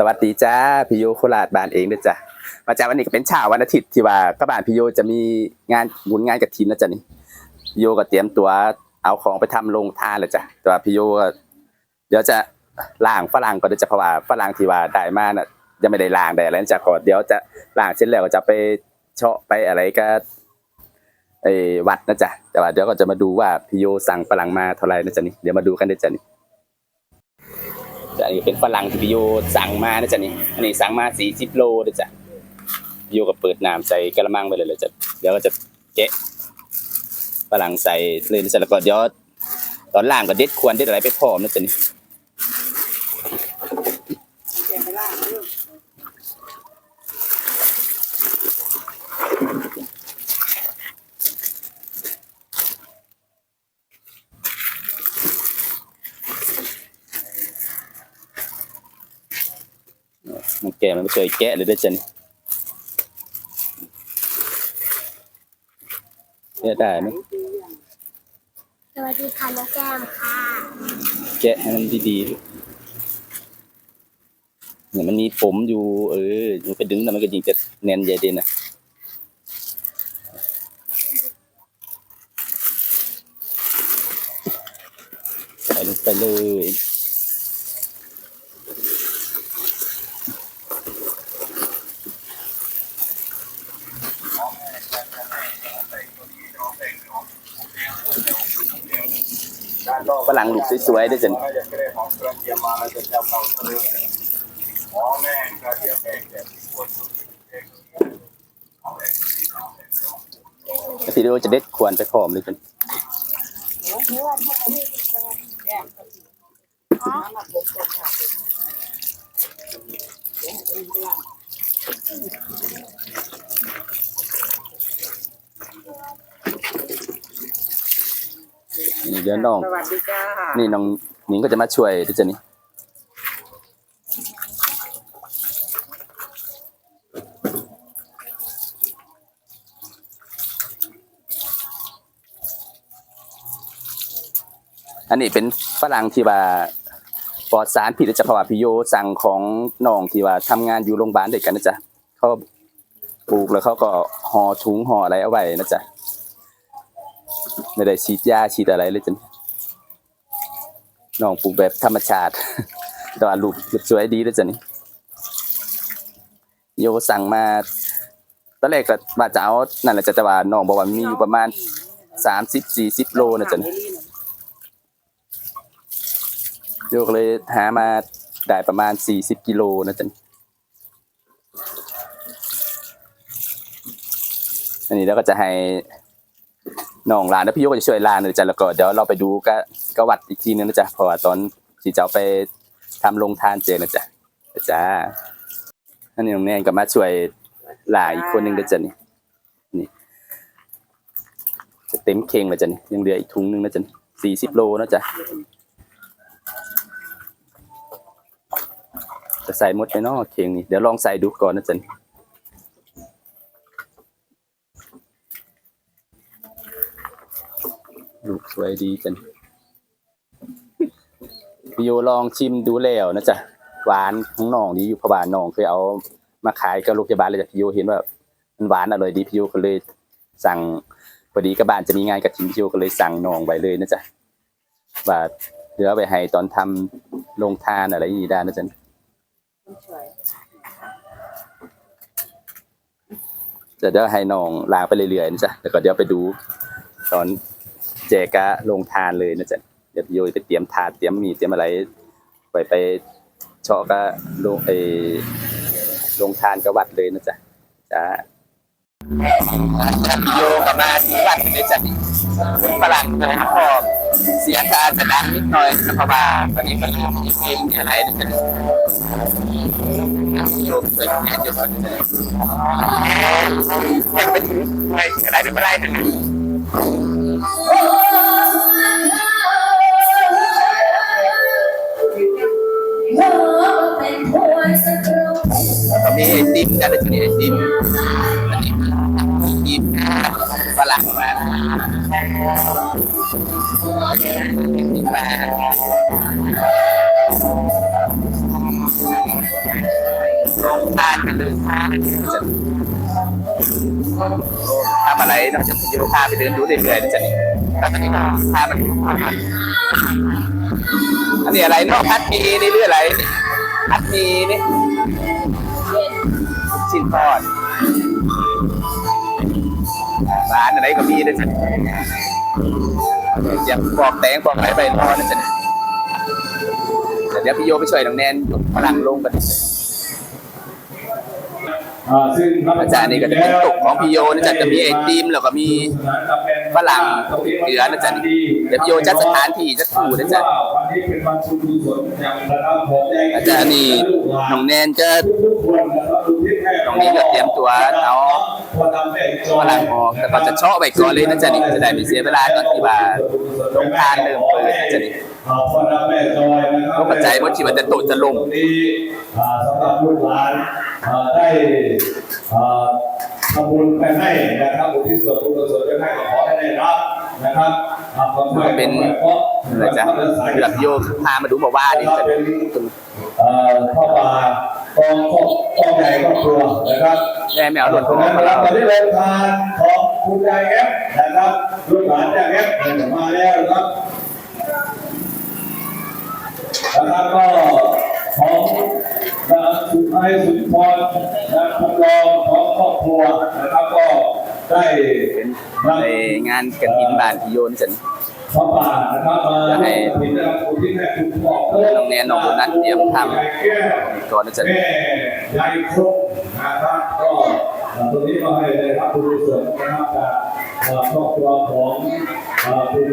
สวัสดีจ้าพี่โยโคราชบ้านเองด้อจ้ะมาจากวันนี้ก็เป็นเช้าวันอาทิตย์ที่ว่าก็บ้านพี่โยจะมีงานบุญงานกฐินนะจ๊ะนี่พี่โยก็เตรียมตัวเอาของไปทำโรงทานแล้วจ้ะแต่ว่าพี่โยก็เดี๋ยวจะล้างฝรั่งก็เดี๋ยวจะเพราะว่าฝรั่งที่ว่าได้มาน่ะยังไม่ได้ล้างได้อะไรจ้ะก็เดี๋ยวจะล้างเสร็จแล้วก็จะไปเชาะไปอะไรก็ไอ้วัดนะจ๊ะแต่ว่าเดี๋ยวก็จะมาดูว่าพี่โยสั่งฝรั่งมาเท่าไหร่นะจ๊ะนี่เดี๋ยวมาดูกันด้อจ้ะนี่ อันนี้เป็นฝรั่งที่พี่โยสั่งมานะจ๊ะนี่ อันนี้สั่งมาสี่สิบโลนะจ๊ะพี่โยก็เปิดน้ำใส่กระมังไปเลยเลยจ้ะเดี๋ยวก็จะแกะฝรั่งใส่เลยนะจ๊ะแล้วก็เดี๋ยวตอนล่างก็เด็ดควรเด็ดอะไรไปพร้อมนะจ๊ะนี่ แกะมันไม่เคยแกะเลยนะจ๊ะนี่แกะได้ไหมสวัสดีค่ะน้องแก้มค่ะ แกะให้มันดีๆเนี่ยมันมีผมอยู่ เออมันไปดึงแล้วมันก็ยิงจะแน่นใหญ่ดีนะใส่ลงไปเลย ฝรั่งลูกสวยๆด้วยจ้ะพี่ดูจะเด็ดควรไปพร้อมเลยจัง ดี๋ยวน้อง สวัสดีจ้านี่น้องหนิงก็จะมาช่วยด้วยจ้ะนี่อันนี้เป็นฝรั่งที่ว่าปลอดสารพิษจะเพราะว่าพี่โยสั่งของน้องที่ว่าทำงานอยู่โรงพยาบาลด้วยกันนะจ๊ะเขาปลูกแล้วเขาก็ห่อถุงห่ออะไรเอาไว้นะจ๊ะ ไม่ได้ฉีดยาฉีดอะไรเลยจ้ะน้องปลูกแบบธรรมชาติแต่ว่าลูกสวยดีด้วยจ้ะนี่โยสั่งมาตอนแรกก็ว่าจะเอานั่นแหละจะแต่ว่าน้องบอกว่ามีอยู่ประมาณสามสิบสี่สิบโลนะจ๊ะนี่โยก็เลยหามาได้ประมาณสี่สิบกิโลนะจ๊ะนี่อันนี้แล้วก็จะให้ น้องลานแล้วพี่โยก็จะช่วยลานนะจ๊ะแล้วก็เดี๋ยวเราไปดูก็ก็วัดอีกทีนึงนะจ๊ะเพราะว่าตอนที่จะเอาไปทำลงทานเจนะจ๊ะจ้าอันนี้น้องแนนก็มาช่วยหลานอีกคนนึงนะจ๊ะนี่นี่จะเต็มเข่งแล้วจ้ะนี่ยังเหลืออีกถุงนึงนะจ๊ะสี่สิบโลนะจ๊ะจะใส่หมดไหมเนาะเข่งนี่เดี๋ยวลองใส่ดูก่อนนะจ๊ะนี่ ลูกสวยดีจังพี่โยลองชิมดูแล้วนะจ๊ะหวานของน้องดีอยู่พราะว่าน้องเคยเอามาขายกับโรงพยาบาลเลยจ้ะพี่โยเห็นว่ามันหวานอร่อยดีพี่โยก็เลย สั่งพอดีกับบ้านจะมีงานกระถิ่นพี่โยก็เลยสั่งน้องไว้เลยนะจ๊ะว่าเหลือไปให้ตอนทำโรงทานอะไรอย่างนี้ได้นะจ๊ะจะเดี๋ยวให้น้องลาไปเรื่อยๆนะจ๊ะแล้วก็เดี๋ยวไปดู ตอน แจกะลงทานเลยนะจ๊ะเดี๋ยวพี่โยไปเตรียมถาดเตรียมมีดเตรียมอะไรไปไปเชาะก็ลงไอลงทานกับวัดเลยนะจ๊ะจ้าพี่โยก็มาที่วัดเลยจ้ะคุณฝรั่งเลยพอเสียงการจะดังนิดหน่อยนะเพราะว่าตอนนี้มันมีเพลงอะไรนะจ๊ะพี่โยเคยแข่งอยู่ตอนนี้ยังไม่ถึงไม่อะไรเป็นอะไรถึง มีไอติมกันเลยทีนี้ไอติมอันนี้มีกินฝรั่งมามาลงทานกันเลยทานทำอะไรนอกจากพี่โยพาไปเดินดูเรื่อยๆจะนี่ก็ตอนนี้ก็พามันอันนี้อะไรนอกพัดมีนี่หรืออะไรนี่พัดมีนี่ ชิ้นทอดร้านอะไรก็มีนะจ๊ะอย่างปอกแตงปอกอะไรไปรอนะจ๊ะเดี๋ยวพี่โยไปช่วยน้องแนนพลังลงกันอาจารย์นี่ก็จะเป็นตุกของพี่โยนะจ๊ะจะมีไอติมแล้วก็มีฝรั่งเกลือนะจ๊ะนี่เดี๋ยวพี่โยจัดสถานที่จัดคู่นะจ๊ะอาจารย์นี่น้องแนนก็ ตรงนี้ก็เตรียมตัวเอาฝรั่งออกแต่ก็จะเชาะไว้ก่อนเลยนะจ๊ะนี่จะได้ไม่เสียเวลาตอนที่ว่าลงทานเริ่มเปิดนะจ๊ะนี่ต้องปัจจัยว่าที่มันจะโตจะลงสำหรับลูกหลานได้ทำบุญไปให้นะครับอุทิศส่วนบุญกุศลไปให้ก็ขอให้ได้รับนะครับอ่าความช่วยเป็นพราะอะไรจ๊ะเลือกโยพามาดูบอกว่านี่จะเป็นเอ่อพ่อป่า กองครอบกองใหญ่ครอบครัวนะครับแม่ไม่เอาหล่นตขรองงน้นั้องนของเรานะครับตอนนี้โรงทานของคุณยายแอฟนะครับลูกหลานยายแอฟมาแล้วนะครับแล้วก็ของนางสุไทยสุนทรนางคำรองของครอบครัวนะครับก็ได้เป็นนำในงานกระถินบ้านพี่โยนะจ๊ะนี่ พระป่านะครับมาจะให้ถินนะครับคุณที่แม่คุณบอกน้องแนนน้องโบนัสเตรียมทำก่อนจะยายครบนะครับก็ตรงนี้ก็ให้ได้รับบุญส่วนนะครับจากครอบครัวของคุณ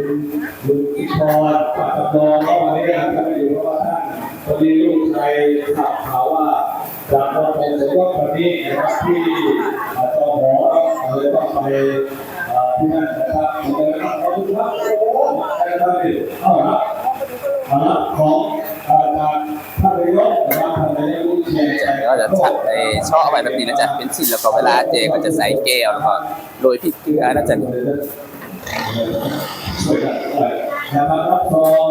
ลุงอิทธรปากกระดองก็วันนี้นะครับท่านอยู่เพราะว่าท่านพอดีลูกชายทราบข่าวว่าจากพอเป็นสมรสวันนี้นะครับที่เอ่อจอหอเราเลยต้องไป ที่นั่นนะครับขอบคุณครับขอบคุณครับโอ้ได้ครับพี่เอาละเอาละของเอ่อทางท่านนายกนะครับท่านนายกเชียงชัยก็จะชัดไอ้ช่อเอาไว้แบบนี้นะจ๊ะเป็นชิ้นแล้วก็เวลาเจก็จะใส่แก้วแล้วก็โรยพริกเกลือนะจ๊ะนี่ช่วยกันด้วยนะครับรับรอง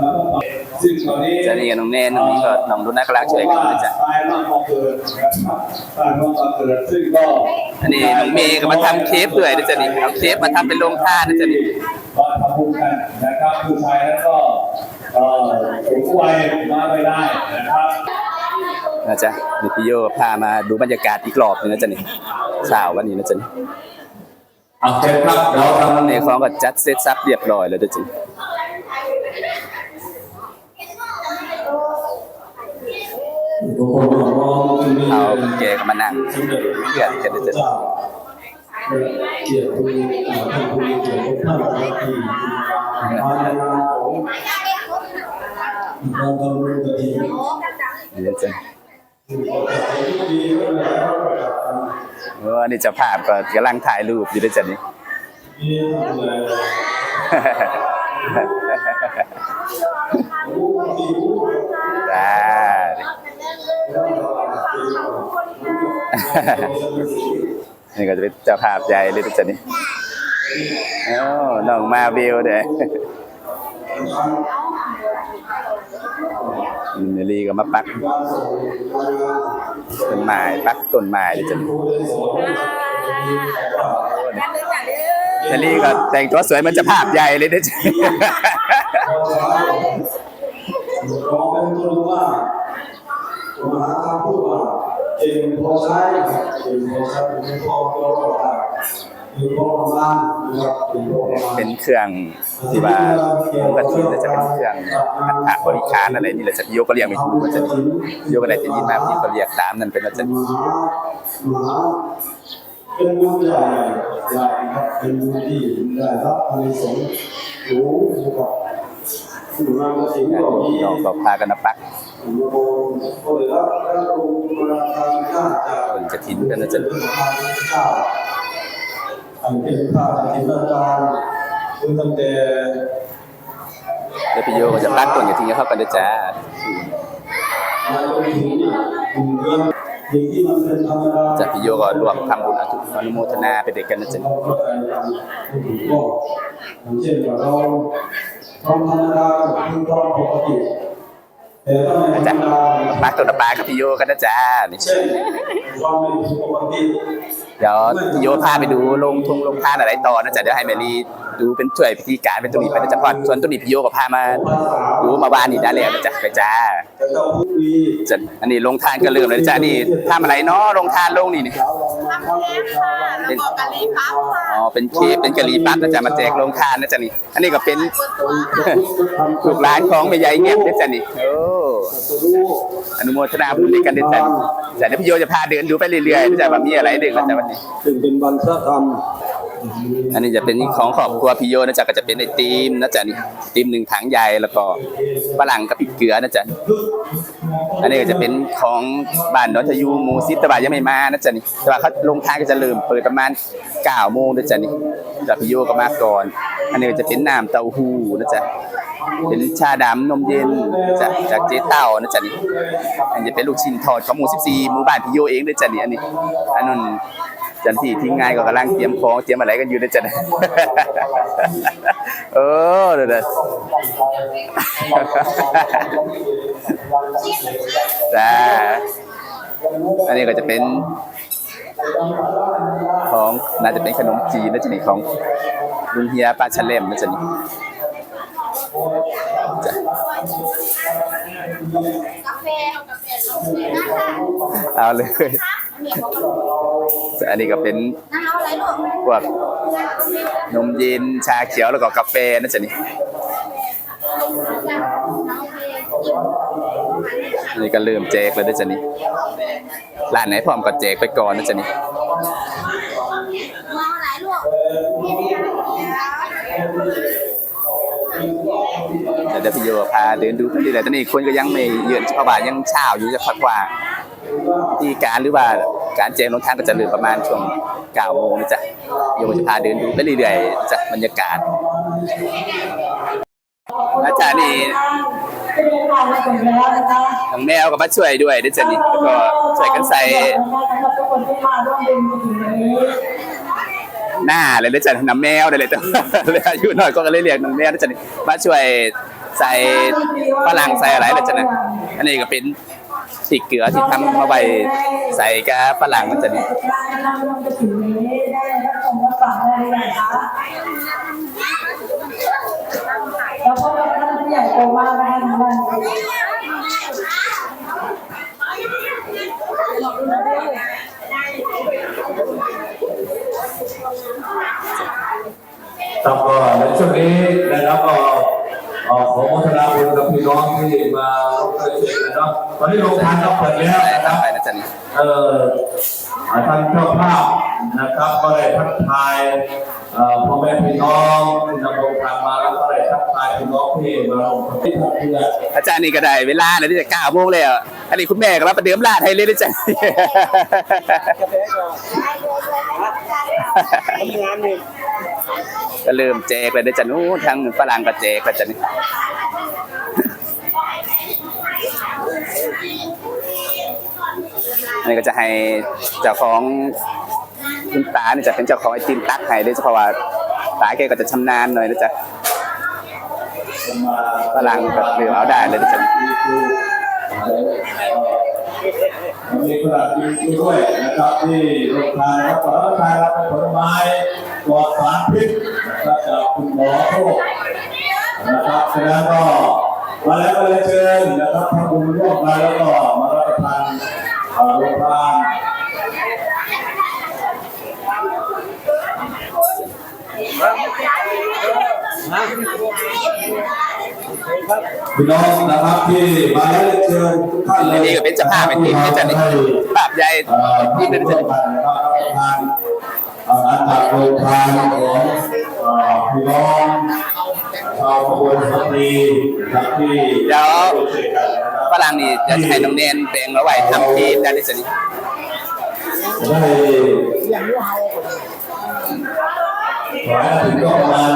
แล้วก็ปรับซึ่งตอนนี้จะนี่กับน้องแนนน้องนี้ก็น้องรุ่นนักกำลังช่วยกันนะจ๊ะตายร่างกองเกิดนะครับตายร่างกองเกิดซึ่งก็อันนี้น้องเมย์ก็มาทำเคฟด้วยนะจ๊ะนี่เอาเคฟมาทำเป็นโรงทานนะจ๊ะนี่ก็ทำบุญกันนะครับผู้ชายนั้นก็เอ่อสูงวัยมาไม่ได้นะครับนะจ๊ะนี่พี่โยพามาดูบรรยากาศอีกรอบหนึงนะจ๊ะนี่เช้าวันนี้นะจ๊ะนี่เอาเชิญครับเราทำในคลองก็จัดเซตซับเรียบร้อยแล้วนะจ๊ะทุกคน ของเราที่มีเอาแกก็มานั่งเพื่อนกันนะจ๊ะเกียรติคุณท่านผู้เกียรติท่านที่มาในงานของเราทำบุญกฐินนี่นะจ๊ะดีเลยนะครับเออนี่เจะภาพก็กำลังถ่ายรูปอยู่นะจ๊ะนี่ดีเลยจ้า นี่ก็จะเป็นเจ้าภาพใหญ่เลยนะจ๊ะนี่โอ้น้องมาเบลเด้อเมลีก็มาปักต้นไม้ปักต้นไม้เลยจ้ะเมลีก็แต่งตัวสวยมันจะภาพใหญ่เลยนะจ๊ะ เก่งพอใช้เก่งพอใช้เป็นพอตัวว่าเป็นพอประมาณนะครับเป็นพอประเป็นเครื่องที่ว่าปกติจะเป็นเครื่องอัฐบริการอะไรนี่แหละจะโยกก็เรียกไม่ถูกมันจะโยก็ได้จะยินมาพี่ก็เรียกตามนั่นเป็นว่าจะมหมหาเป็นบุญใหญ่ใหญ่ครับเป็นบุญที่ได้รับอานิสงส์สูงนะครับ สิ่งงานกฐินก็มีน้องก็พากันมาปักโยมก็เลยรับรับองค์ประธานจากต้นกระถินกันนะจ๊ะเป็นประธานข้าอันเป็นข้าจากทินอาจารคือตั้งแต่แล้วพี่โยก็จะปักต้นกระถินเข้ากันนะจ๊ะจนถึงนี่ถึงเรื่องสิ่งที่มันเป็นธรรมดากพี่โยก็รวมทำบุญอนุอนุโมทนาไปเด้วยกันนะจ๊ะเช่นเรา ทำธรรมดาคือความปกติแต่ก็ไม่นะธรจ๊ะรมดาปลาตัวปลากับพี่โยกันนะจ๊ะนี่เช่นความไม่ถูกปกติเดี๋ยวพี่โยพาไปดูลงทงลงทานอะไรต่อนะจ๊ะเดี๋ยวให้แมรี่ ดูเป็นช่วยพิธีการเป็นตัวนี้ไปนะจ๊ะพอส่วนตัวนี้พี่โยก็พามาดูมาบ้านนี่ได้แล้วนะจ๊ะไปจ้าแต่ต้องพูดดีจะอันนี้ลงทานก็เริ่มเลยนะจ๊ะนี่ทำอะไรเนาะลงทานลงนี่นี่ทำเค้กค่ะแล้วก็กะหรี่ปั๊บค่ะอ๋อเป็นเค้กเป็นกะหรี่ปั๊บนะจ๊ะมาแจกลงทานนะจ๊ะนี่ อันนี้ก็เป็นลูกหลานของแม่ใหญ่เงียบนะจ๊ะนี่โอ้อนุโมทนาบุญด้วยกันนะจ๊ะแต่เดี๋ยวพี่โยจะพาเดินดูไปเรื่อยๆนะจ๊ะว่ามีอะไรเด็กนะจ๊ะวันนี้ซึ่งเป็นวันพระธรรม อันนี้จะเป็นของครอบครัวพี่โยนะจ๊ะก็จะเป็นไอติมนะจ๊ะนี่ติมหนึ่งถังใหญ่แล้วก็ฝรั่งกับพริกเกลือนะจ๊ะอันนี้ก็จะเป็นของบ้านนนทยูหมูซิตตะบะยังไม่มานะจ๊ะนี่แต่ว่าเขาลงทานก็จะเริ่มเปิดประมาณ9โมงนะจ๊ะนี่จากพี่โยก็มาก่อน อันนี้ก็จะเป็นน้ำเต้าหู้นะจ๊ะเป็นชาดำนมเย็นจ๊ะจากเจ๊เต้านะจ๊ะนี่อันนี้จะเป็นลูกชิ้นทอดของหมู14หมู่บ้านพี่โยเองนะจ๊ะนี่อันนี้อันนั้น จันที่ทีมงานก็กำลังเตรียมของเตรียมอะไรกันอยู่นะจ๊ะนเออเดี๋ยวๆจ้าอันนี้ก็จะเป็นของน่าจะเป็นขนมจีนนะจ๊ะนี่ของลุงเฮียปลาชะเล่มนะจ๊ะนี่จ้ะกาเอาเลย อันนี้ก็เป็นพวกนมเย็นชาเขียวแล้วก็กาแฟนะจ๊ะนี่นนี้ก็เริ่มแจกแล้วด้วยจ้ะนี่ร้านไหนพร้อมก็แจกไปก่อนนะจ๊ะนี่มองอะไรลูกเดี๋ยวพี่โยพาเดินดูไปเรื่อยๆตอนนี้คนก็ยังไม่เยอะเพราะว่ายังเช้าอยู่จะพักว่า ที่การหรือว่าการแจกลงทางก็จะเริ่มประมาณช่วง9โมงนะจ๊ะโยก็จะพาเดินดูไปเรื่อยๆจ้ะบรรยากาศอาจารย์นี่เป็นยังไงมาถึงแล้วนะคะน้องแมวก็มาช่วยด้วยด้วยจ้ะนี่แล้วก็ช่วยกันใส่หนที่มาร่วมดึงมาถึงวันนี้หน้าเลยจ๊ะน้ำแมวเลยเลยแต่เลยอายุน้อยก็เลยเรียกน้องแมวนะจ๊ะนี่มาช่วยใส่ฝรั่งใส่อะไรนะจ๊ะนะอันนี้ก็เป็น ติกเกลือที่ทำมาไว้ใส่กับฝรั่งนะจ๊ะนี่การกำลังร่วมจะถึงวันนี้ได้รับชมรับฟังได้เลยนะคะแล้วก็ท่านใหญ่โตมากนะคะทางบ้านนี้ครับก็ในช่วงนี้นะครับก็ขอโมทนาบุญกับพี่น้องที่มา ร่วมด้วยช่วยกันเนาะตอนนี้โรงทานก็เปิดแล้วนะครับไปนะจ๊ะนี่เอ่ออ่าท่านเจ้าภาพนะครับ ก็ได้ทักทายเอ่อพ่อแม่พี่น้องที่นำโรงทานมาแล้วก็ได้ทักทายพี่น้องที่มาลงทะเบียนเพื่ออาจารย์นี่ก็ได้เวลาเลยที่จะเก้าโมงเลยอะอันนี้คุณแม่ก็รับประเดิมลาดให้เลยนะจ๊ะก็เริ่มแจกเลยนะจ๊ะนู้นทั้งฝรั่งก็แจกแล้วจ้ะนี่ อันนี้ก็จะให้เจ้าของคุณตาเนี่ยจะเป็นเจ้าของไอติมตักให้ด้วยเพราะว่าตาแกก็จะชำนาญหน่อยนะจ๊ะฝรั่งก็เลือเอาได้เลยนะจ๊ะมีกระดาษมีด้วยนะครับที่โรงทานรับประทานรับผลไม้ปลอดสารพิษนะครับจากคุณหมอโชคนะครับฉะนั้นก็มาแล้วก็เลยเชิญนะครับทำบุญร่วมกันแล้วก็มารับประทาน เอ่อโรงทานพี่น้องนะครับที่มาแล้วเชิญทุกท่านเลยนี่ก็เป็นเจ้าภาพไอติมนะจ๊ะนี่ภาพใหญ่เอ่อนี่ที่เป็นนะจ๊ะทานนะครับรับประทานอาหารจากโรงทานของอ่อพี่น้องชาวขบวนสตรีนะครับที่เดี๋ยว ช่วยกันนะครับฝรั่งนี่จะให้น้องเนนแบ่งเอาไว้ทำทีมได้ด้วยจ้ะนี่ได้ขอให้ถึงประมาณ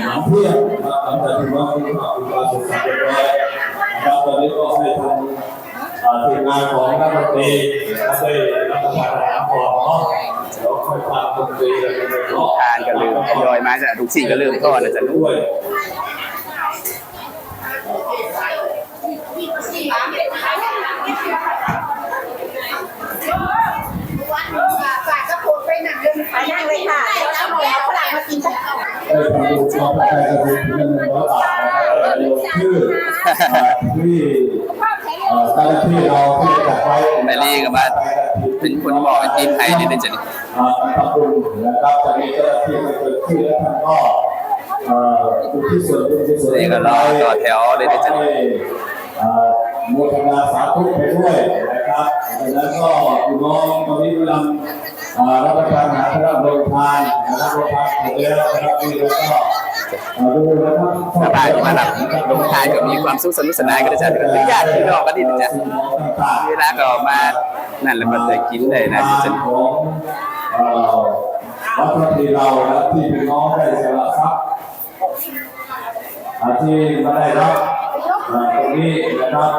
สามเที่ยงนะครับหลังจากที่น้องคุณพ่อคุณป้าสุขสันต์เรียบร้อยนะครับตอนนี้ก็ให้ทางทีมงานของนักดนตรีนะครับได้รับประทานอาหารก่อนเนาะเดี๋ยวค่อยฟังดนตรีกันเลยเนาะทานก็ลืมทยอยมาจ้ะทุกสิ่งก็ลืมก่อนนะจะด้วย นั่งเลยค่ะเดี๋ยวเอาแล้วฝรั่งมากินกันได้ทำบุญความตั้กระถิ่นเหนึ่งร้อยบาทนะครับลงชื่อที่เจ้าหน้าที่เราที่จัดไว้แมรี่ก็มาเป็นคนบอกทีมไทยนี่เลยจ้ะนี่อ่าทำบุญนะครับจะมีเจ้าหน้าที่มาเกิดขึ้นและท่านก็เอ่อทิศส่วนบุญกุศลนี่ก็รอต่อแถวเลยจะนี่โมทนาสาธุไปด้วยนะครับดังนั้นก็พี่น้องตอนนี้กำลัง รับประทานอาหารรับโรงทานนะครับโรงทานเสร็จแล้วนะครับนี่แล้วก็เอ่อดูนะครับาวบ้านก็มารับลงทานก็มีความสุขสนุกสนานกันนะจ้ะเป็นญาติพี่น้องกันนี่นะจ๊ะเวลาก็มานั่นแหละมันจะกินได้นะจ้ะวัดพระพีเรานะที่พี่น้องได้สละทรัพย์ที่มาได้รับตรงนี้นะครับ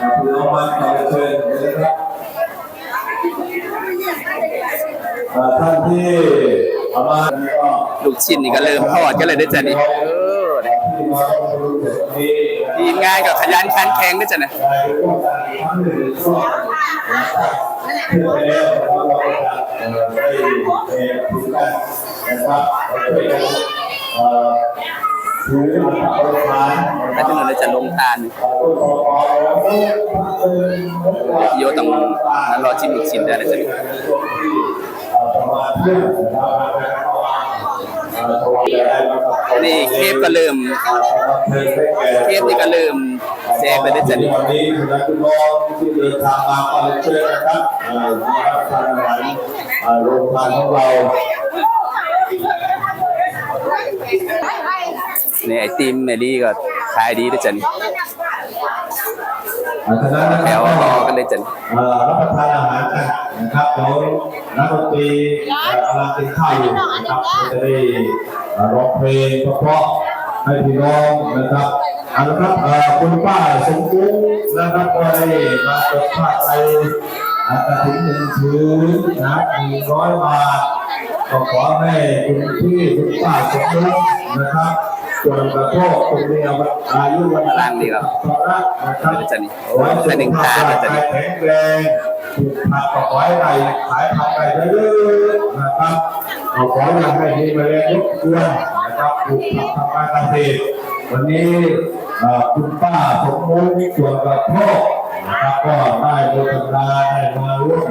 อ่าพี่น้องมาขอเชิญนะครับอ่า ท่านที่เอามาก็ลูกชิ้นนี่ก็เริ่มทอดกันเลยนะจ๊ะนี่เออที่มาดูจุดนี้ทีมงานก็ขยันขันแข็งนะจ๊ะนะได้ร่วมกันทั้งหนึ่งช่วงนะครับเพื่อไปแล้วนะครับเราจะเอ่อได้เอ่อถึงกันนะครับเราช่วยกันเอ่อถืออัฐบริหารถ้าที่เราจะลงทานโยต้องมารอชิมลูกชิ้นได้นะจ๊ะประมาณเที่ยงนะ นี่เคฟก็เริ่มเคฟนี่ก็เริ่มแจกเลยนะจ๊ะนี่วันนี้คุณนักคุณน้องที่เดินทางมาขอเชิญนะครับเอ่อมารับทานอาหารเอ่อโรงทานของเราเนี่ยไอติมเมลี่ก็ขายดีนะจ๊ะนี่ อ่าฉะนั้นนะค แถรับวรอกันเลยจ๊ะนี่เอ่อรับประทานอาหารกันนะครับเดี๋ยวนักดนตรีเอ่อกำลังกินข้าวอยู่นะครับก็จะได้เอ่อร้องเพลงเพราะๆให้พี่น้องนะครับเอาละครับเอ่อคุณป้าสมกุ้งนะครับก็ได้มาเปิดผ้าไตรอ่ากระถิ่นหนึ่งถือนะหนึ่งร้อยบาทก็ขอให้คุณพี่คุณป้าสมกุ้งนะครับ ส่วนกระโชกตรงนี้อายุวันล่างดีครับนะครับนะจ๊ะนี่โอ้ยแค่หนึ่งทานนะจ๊ะนี่แข็งแรงปลูกผักก็ขอให้ได้ขายผักได้เยอะๆนะครับเอาขออย่างให้มีมาเรียนทุกเดือนนะครับปลูกผักทำการเกษตรวันนี้คุณป้าสมมุติส่วนกระโทกนะครับ โมทนาได้มาร่วม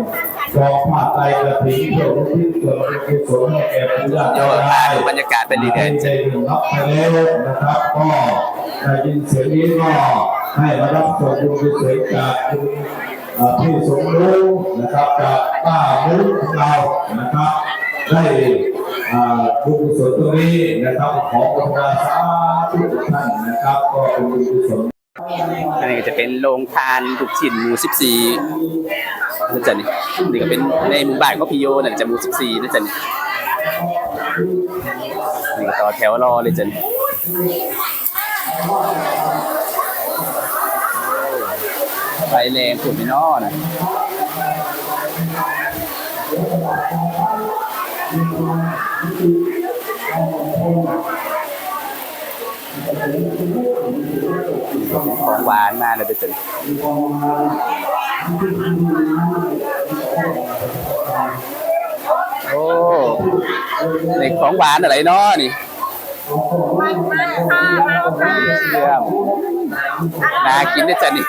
กองผ้าไตกระถิ่นเพื่ออุทิศส่วนบุญกุศลให้แก่ผู้ยากไร้บรรยากาศไปเรื่อยๆใจจ้ะถึงรับไปแล้วนะครับก็ได้ยินเสียงนี้ก็ให้มารับส่วนบุญกุศลจากคุณเอ่อพี่สมรู้นะครับจากป้ามุ้งเรานะครับได้อ่าบุญกุศลตรงนี้นะครับ ขอประทานสาธุทุกท่านนะครับ ก็เป็นบุญกุศล อันนี้ก็จะเป็นโรงทานลูกชิ้นหมู่14นะจ๊ะนี่นี่ก็เป็นในหมู่บ้านของพี่โยนั่นจะหมู่14นะจ๊ะนี่นี่ก็ต่อแถวรอเลยจ้ะนี่ไฟแรงผุดไม่นอนะ ของหวานมาเลยไปจนโอ้ในของหวานอะไรเนาะนี่เยี่ยมน่ากินนะจ๊ะนี่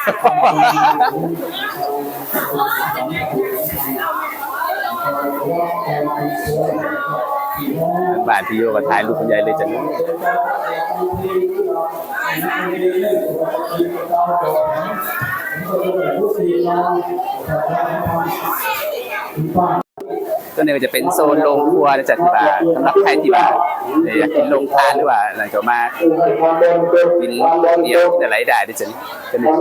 บ้านพี่โยก็ถ่ายรูปคุณยายเลยจ้ะนี่ก็เนี่ยก็จะเป็นโซนโรงครัวนะจ๊ะที่ว่านสำหรับใครที่ว่าเอ่ออยากกินโรงทานหรือว่าอะไรก็มากินเดียวกินอะไรได้นะจ๊ะนี่ก็เนี่ย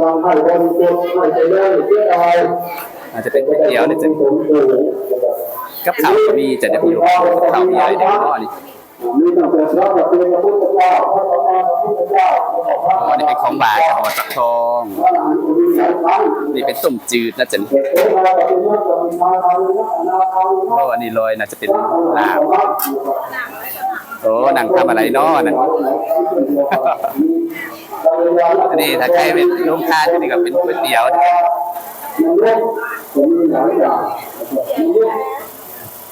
อาจจะเป็นก๋วยเตี๋ยวนะจ๊ะนี่ กับข้าวมีจะเดี๋ยวพี่โยกับข้าวมีอะไรเดี๋ยวพ่อนี่อ๋อนี่เป็นของหวานกับหักทอง นี่เป็นต้มจืดนะจ๊ะนี่โอ้อันนี้ลอยน่าจะเป็นลาบโอ้นั่งทำอะไรนาะนั่นอันนี้ถ้าใครเป็นลูกค้าที่นี่ก็เป็นก๋วยเตี๋ยวนะ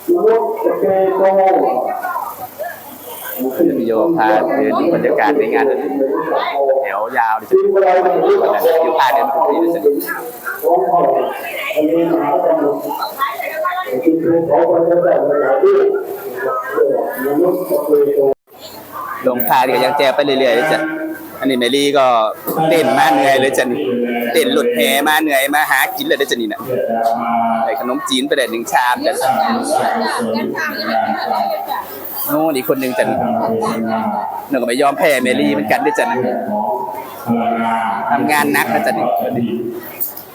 พี่โยพาเดินดูบรรยากาศในงานแถวยาวเลยจ้ะอยู่พาเดินทุกทีเลยจ้ะลงพาก็ยังแจไปเรื่อยๆเลยจ้ะอันนี้แมรี่ก็เต้นมาเหนื่อยเลยจ้ะนี่ เต้นหลุดแหมาเหนื่อยมาหากินเลยเด้อจ้ะนี่น่ะใส่ขนมจีนไปเลยหนึ่งชามจ้ะนู่นอีกคนหนึ่งจ้ะนี่หนึ่งก็ไม่ยอมแพ้แมรี่เหมือนกันเด้อจ้ะนี่ทำงานหนักนะจ้ะนี่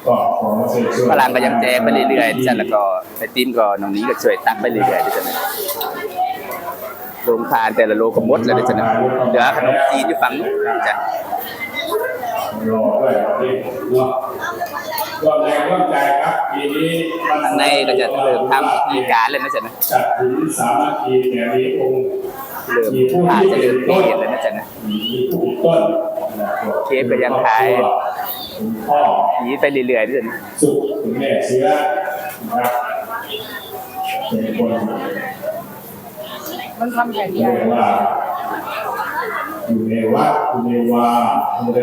ก็ขอเชิญชวนพลังก็ยังแจกไปเรื่อยๆจ้ะแล้วก็ไปติ้มก็น้องนี้ก็ช่วยตักไปเรื่อยๆด้วยจ้ะนะโรงทานแต่ละโลก็หมดเลยด้วยจ้ะนะเหลือขนมจีนอยู่ฝั่งนู้นจ้ะ รอด้วยนี่เนาะก็แรงร่วมใจครับปีนี้วันข้างในก็จะเริ่มทำพิธีการเลยนะจ๊ะนะจัดถึงสามัคคีแก่มีองค์เริ่มอาจจะเริ่มเปลี่ยนแล้วนะจ๊ะนะมีผู้ต้นเคฟก็ยังขายคุณพ่อหนีไปเรื่อยๆด้วยจ้ะนะสุขคุณแม่เชื้อนะครับเป็นคนมันทำแผ่นเรีใหญ่ยกว่า อยู่ในวัดอยู่ในวาดูแล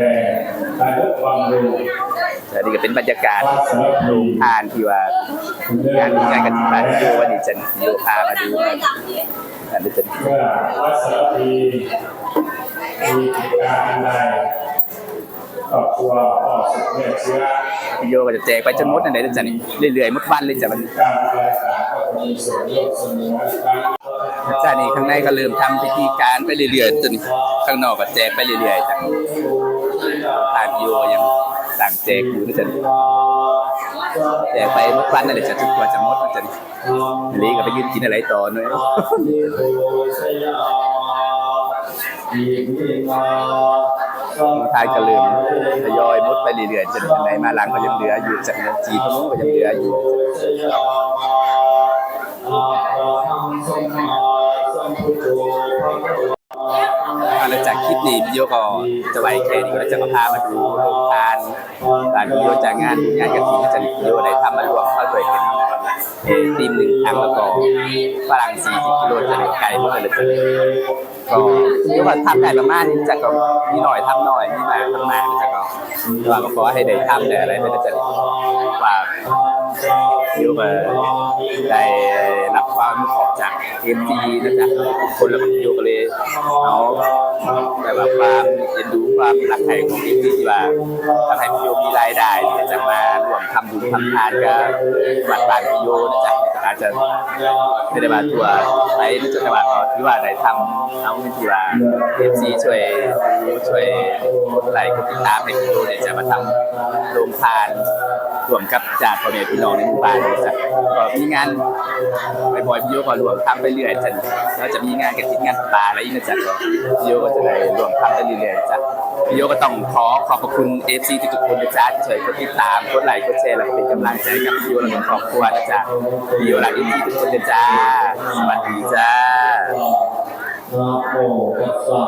การลดความเร็วแต่นี่ก็เป็นบรรยากาศวัดสารพีทานที่ว่างานงานกันที่บ้านโยวันนี้จะโยพามาดูนั่นด้จ้ะเมื่อวัดสารพีมีกิจการอันใดครอบครัวพ่อสุขแม่เชื้อพี่โยก็จะแจกไปจนหมดนั่นเลยนจ๊ะนี่เรื่อยๆหมดวันเลยจ้ะมันการบริการก็มีส่วนร่วมเสมอ การจ้ะนี่ข้างในก็เริ่มทำพิธีการไปเรื่อยๆจนข้างนอกก็แจกไปเรื่อยๆจ้ะทานโยยังสั่งแจกอยู่นะจ๊ะแจกไปหมดวันนั่นเลยจะจนกว่าจะหมดนะจ๊ะนี่ลีก็ไปยืนกินอะไรต่อเนอะทานก็เริ่มทยอยมดไปเรื่อยๆจนข้างในมาหลังก็ยังเหลืออยู่จากจีนก็ยังเหลืออยู่ห ลังจากรคลิปนี้พี่โยก็จะไว้แค่นี้ก็จะมาพามาดูโรงทานการพี่โยจากงานงานกระถิ่นอาจารย์พี่โยได้ทำมารวมเข้าด้วยเป็นทีมหนึ่งทางแล้วก็ฝรั่ง40กิโลจะไกลหมดเลยจ้ะก็พี่โยก็ทำได้ประมาณนี้จะก็มีหน่อยทำหน่อยมีมาทำมาจะก็ว่าก็ขอให้ได้ทำได้อะไรไปนะจ๊ะว่า พี่โยก็ได้รับความขอบจากเอ็มจีนะจ๊ะคนละพี่โยกเลยเอาแต่ว่าความเอ็นดูความรักใครของเอ็มที่ว่าทำให้พี่โยมีรายได้ที่จะมารวมทำบุญทำทานกับวัดบานพี่โยนะจ๊ะ อาจจะไม่ได้มาทัวร์ไปนะจ๊ะแต่ว่าก็ที่ว่าได้ทำเอาเงินทีว่าเอฟซีช่วยช่วยกดไลค์กดติดตามให้พี่โยเนี่ยจะมาทำโรงทานรวมกับญาติพ่อแม่พี่น้องในหมู่บ้านนะจ๊ะก็มีงานบ่อยๆพี่โยก็รวมทำไปเรื่อยจ้ะแล้วจะมีงานกระถิ่นงานปลาอะไรอีกนะจ๊ะพี่โยก็จะได้รวมทำไปเรื่อยๆจ้ะ พี่โยก็ต้องขอขอบพระคุณเอฟซีทุกๆคนนะจ๊ะที่ช่วยกดติดตามกดไลค์กดแชร์แล้วก็เป็นกำลังใจกับพี่โยและครอบครัวนะจ๊ะพี่โยรักเอฟซีทุกคนนะจ๊ะสวัสดีจ้านะโมตัสสะ